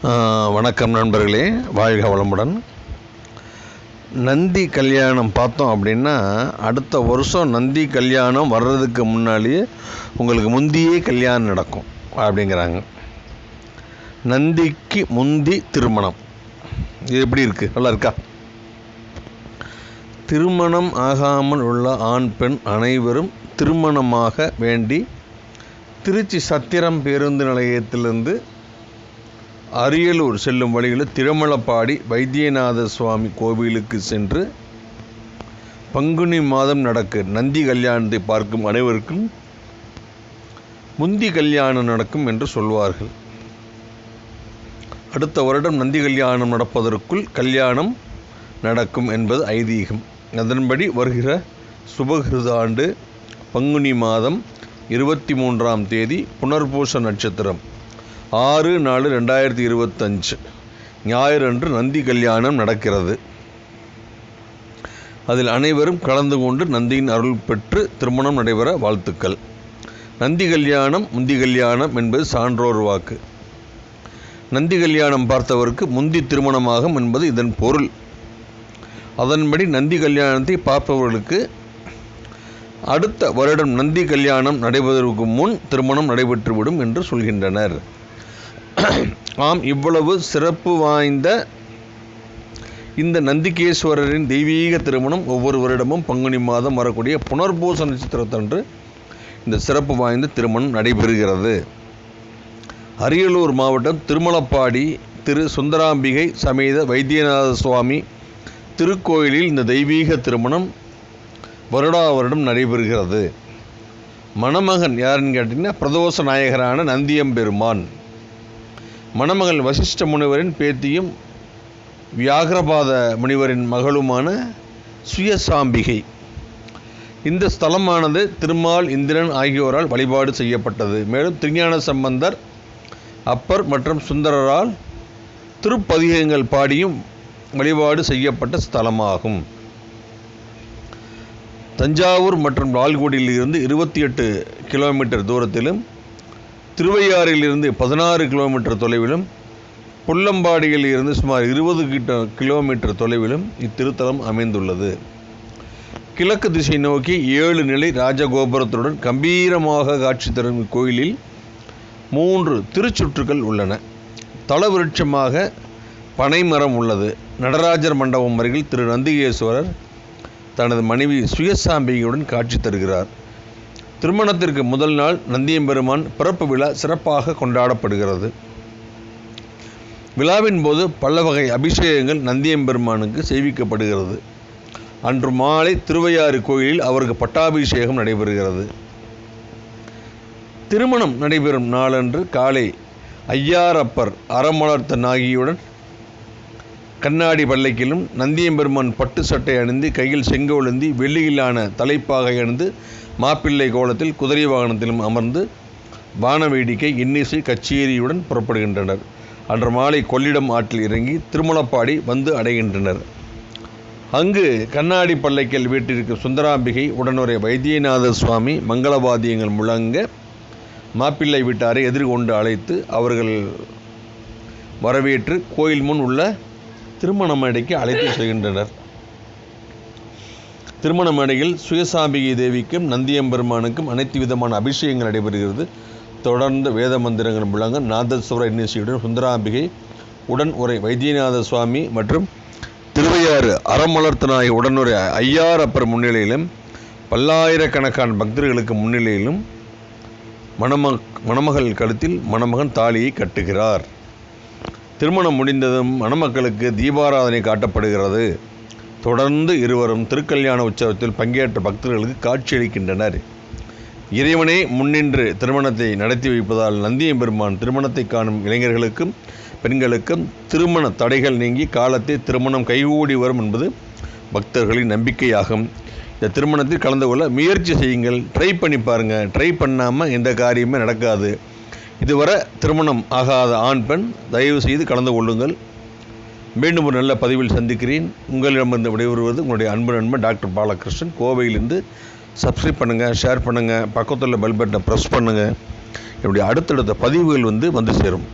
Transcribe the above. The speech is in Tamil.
வணக்கம் நண்பர்களே வாழ்க வளமுடன். நந்தி கல்யாணம் பார்த்தோம் அப்படின்னா அடுத்த வருஷம் நந்தி கல்யாணம் வர்றதுக்கு முன்னாடியே உங்களுக்கு முந்தியே கல்யாணம் நடக்கும் அப்படிங்கிறாங்க. நந்திக்கு முந்தி திருமணம். இது எப்படி இருக்குது நல்லா இருக்கா? திருமணம் ஆகாமல் உள்ள ஆண் பெண் அனைவரும் திருமணமாக வேண்டி திருச்சி சத்திரம் பேருந்து நிலையத்திலிருந்து அரியலூர் செல்லும் வழியில் திருமலப்பாடி வைத்தியநாத சுவாமி கோவிலுக்கு சென்று பங்குனி மாதம் நடக்க நந்தி கல்யாணத்தை பார்க்கும் அனைவருக்கும் முந்தி கல்யாணம் நடக்கும் என்று சொல்வார்கள். அடுத்த வருடம் நந்தி கல்யாணம் நடப்பதற்குள் கல்யாணம் நடக்கும் என்பது ஐதீகம். அதன்படி வருகிற சுபகிருதாண்டு பங்குனி மாதம் இருபத்தி மூன்றாம் தேதி புனர்பூச நட்சத்திரம். ஆறு நாலு ரெண்டாயிரத்தி இருபத்தஞ்சு. ஞாயிறு அன்று நந்தி கல்யாணம் நடக்கிறது. அதில் அனைவரும் கலந்து கொண்டு நந்தியின் அருள் பெற்று திருமணம் நடைபெற வாழ்த்துக்கள். நந்தி கல்யாணம் முந்தி கல்யாணம் என்பது சான்றோர் வாக்கு. நந்தி கல்யாணம் பார்த்தவருக்கு முந்தி திருமணமாகும் என்பது இதன் பொருள். அதன்படி நந்தி கல்யாணத்தை பார்ப்பவர்களுக்கு அடுத்த வருடம் நந்தி கல்யாணம் நடைபெறுவதற்கு முன் திருமணம் நடைபெற்றுவிடும் என்று சொல்கின்றனர். ஆம் இவ்வளவு சிறப்பு வாய்ந்த இந்த நந்திகேஸ்வரரின் தெய்வீக திருமணம் ஒவ்வொரு வருடமும் பங்குனி மாதம் வரக்கூடிய புனர்பூச நட்சத்திரத்தன்று இந்த சிறப்பு வாய்ந்த திருமணம் நடைபெறுகிறது. அரியலூர் மாவட்டம் திருமலப்பாடி திரு சுந்தராம்பிகை சமேத வைத்தியநாத சுவாமி திருக்கோயிலில் இந்த தெய்வீக திருமணம் வருடா வருடம் நடைபெறுகிறது. மணமகன் யாருன்னு கேட்டிங்கன்னா பிரதோஷ நாயகரான நந்தியம்பெருமான். மணமகள் வசிஷ்ட முனிவரின் பேத்தியும் வியாகரபாத முனிவரின் மகளுமான சுயசாம்பிகை. இந்த ஸ்தலமானது திருமால் இந்திரன் ஆகியோரால் வழிபாடு செய்யப்பட்டது. மேலும் திருஞான சம்பந்தர் அப்பர் மற்றும் சுந்தரரால் திருப்பதிகங்கள் பாடியும் வழிபாடு செய்யப்பட்ட ஸ்தலமாகும். தஞ்சாவூர் மற்றும் லால்குடியிலிருந்து இருபத்தி எட்டு கிலோமீட்டர் தூரத்திலும் திருவையாறிலிருந்து பதினாறு கிலோமீட்டர் தொலைவிலும் புல்லம்பாடியில் இருந்து சுமார் இருபது கிட்ட கிலோமீட்டர் தொலைவிலும் இத்திருத்தலம் அமைந்துள்ளது. கிழக்கு திசை நோக்கி ஏழு நிலை ராஜகோபுரத்துடன் கம்பீரமாக காட்சி தரும் இக்கோயிலில் மூன்று திருச்சுற்றுகள் உள்ளன. தளவிருட்சமாக பனைமரம் உள்ளது. நடராஜர் மண்டபம் அருகில் திரு நந்திகேஸ்வரர் தனது மனைவி சுயசாம்பிகையுடன் காட்சி தருகிறார். திருமணத்திற்கு முதல் நாள் நந்தியம்பெருமான் பிறப்பு விழா சிறப்பாக கொண்டாடப்படுகிறது. விழாவின் போது பல வகை அபிஷேகங்கள் நந்தியம்பெருமானுக்கு செய்விக்கப்படுகிறது. அன்று மாலை திருவையாறு கோயிலில் அவருக்கு பட்டாபிஷேகம் நடைபெறுகிறது. திருமணம் நடைபெறும் நாளன்று காலை ஐயாரப்பர் அறமலர்த்த நாகியுடன் கண்ணாடி பல்லைக்கிலும் நந்தியம்பெருமான் பட்டு சட்டை அணிந்து கையில் செங்கோலந்தி வெள்ளியிலான தலைப்பாகை அணிந்து மாப்பிள்ளை கோலத்தில் குதிரை வாகனத்திலும் அமர்ந்து வான வேடிக்கை இன்னிசை கச்சேரியுடன் புறப்படுகின்றனர். அன்று மாலை கொள்ளிடம் ஆற்றில் இறங்கி திருமலப்பாடி வந்து அடைகின்றனர். அங்கு கண்ணாடி பல்லைக்கல் வீட்டிற்கு சுந்தராம்பிகை உடனுரை வைத்தியநாத சுவாமி மங்களவாதியங்கள் முழங்க மாப்பிள்ளை வீட்டாரை எதிர்கொண்டு அழைத்து அவர்கள் வரவேற்று கோயில் முன் உள்ள திருமண மேடைக்கு அழைத்து செல்கின்றனர். திருமண மேடையில் சுயசாம்பிகை தேவிக்கும் நந்தியம்பெருமானுக்கும் அனைத்து விதமான அபிஷேகங்கள் நடைபெறுகிறது. தொடர்ந்து வேத மந்திரங்கள் முழங்க நாதஸ்வர இன்னிசையுடன் சுந்தராம்பிகை உடன் உரை வைத்தியநாத சுவாமி மற்றும் திருவையாறு அறமலர்த்தனாகி உடனுரை ஐயாரப்பர் முன்னிலையிலும் பல்லாயிரக்கணக்கான பக்தர்களுக்கு முன்னிலையிலும் மணம மணமகள் கழுத்தில் மணமகன் தாலியை கட்டுகிறார். திருமணம் முடிந்ததும் மணமக்களுக்கு தீபாராதனை காட்டப்படுகிறது. தொடர்ந்து இருவரும் திருக்கல்யாண உற்சவத்தில் பங்கேற்ற பக்தர்களுக்கு காட்சியளிக்கின்றனர். இறைவனே முன்னின்று திருமணத்தை நடத்தி வைப்பதால் நந்தியம்பெருமான் திருமணத்தை காணும் இளைஞர்களுக்கும் பெண்களுக்கும் திருமண தடைகள் நீங்கி காலத்தை திருமணம் கைகூடி வரும் என்பது பக்தர்களின் நம்பிக்கையாகும். இந்த திருமணத்தில் கலந்து கொள்ள முயற்சி செய்யுங்கள். ட்ரை பண்ணி பாருங்கள் ட்ரை பண்ணாமல் எந்த காரியமே நடக்காது. இதுவரை திருமணம் ஆகாத ஆண் பெண் தயவு செய்து கலந்து கொள்ளுங்கள். மீண்டும் ஒரு நல்ல பதிவில் சந்திக்கிறேன். உங்களிடமிருந்து விடைபெறுவது உங்களுடைய அன்பு நண்பன் டாக்டர் பாலகிருஷ்ணன். கோவையிலிருந்து சப்ஸ்கிரைப் பண்ணுங்கள் ஷேர் பண்ணுங்கள் பக்கத்தில் பெல் பட்டனை ப்ரெஸ் பண்ணுங்கள் என்னுடைய அடுத்தடுத்த பதிவுகள் வந்து வந்து சேரும்.